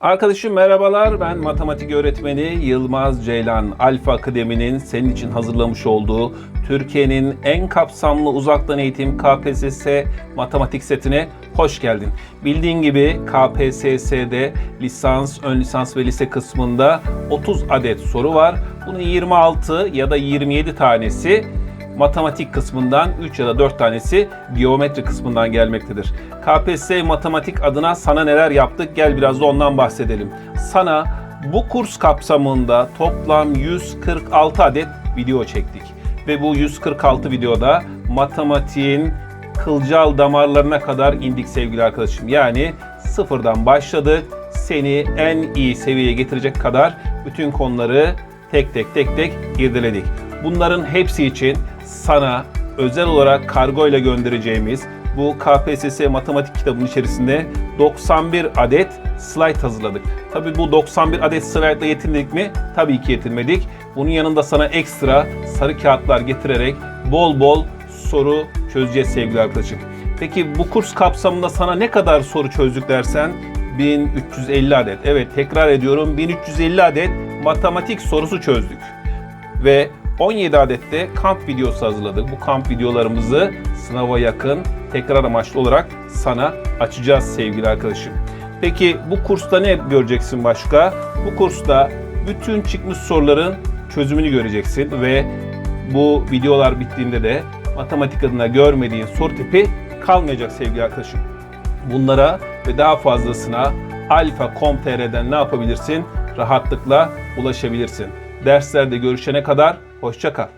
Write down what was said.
Arkadaşım merhabalar. Ben matematik öğretmeni Yılmaz Ceylan. Alfa Akademi'nin senin için hazırlamış olduğu Türkiye'nin en kapsamlı uzaktan eğitim KPSS matematik setine hoş geldin. Bildiğin gibi KPSS'de lisans, ön lisans ve lise kısmında 30 adet soru var. Bunun 26 ya da 27 tanesi matematik kısmından 3 ya da 4 tanesi geometri kısmından gelmektedir. KPSS matematik adına sana neler yaptık gel biraz da ondan bahsedelim. Sana bu kurs kapsamında toplam 146 adet video çektik. Ve bu 146 videoda matematiğin kılcal damarlarına kadar indik sevgili arkadaşım. Yani sıfırdan başladık. Seni en iyi seviyeye getirecek kadar bütün konuları tek tek tek tek irdeledik. Bunların hepsi için sana özel olarak kargo ile göndereceğimiz bu KPSS matematik kitabının içerisinde 91 adet slide hazırladık. Tabii bu 91 adet slide ile yetindik mi? Tabii ki yetinmedik. Bunun yanında sana ekstra sarı kağıtlar getirerek bol bol soru çözeceğiz sevgili arkadaşım. Peki bu kurs kapsamında sana ne kadar soru çözdük dersen 1350 adet. Evet tekrar ediyorum 1350 adet matematik sorusu çözdük. Ve 17 adet de kamp videosu hazırladık. Bu kamp videolarımızı sınava yakın tekrar amaçlı olarak sana açacağız sevgili arkadaşım. Peki bu kursta ne göreceksin başka? Bu kursta bütün çıkmış soruların çözümünü göreceksin ve bu videolar bittiğinde de matematik adına görmediğin soru tipi kalmayacak sevgili arkadaşım. Bunlara ve daha fazlasına alfa.com.tr'den ne yapabilirsin? Rahatlıkla ulaşabilirsin. Derslerde görüşene kadar hoşça kal.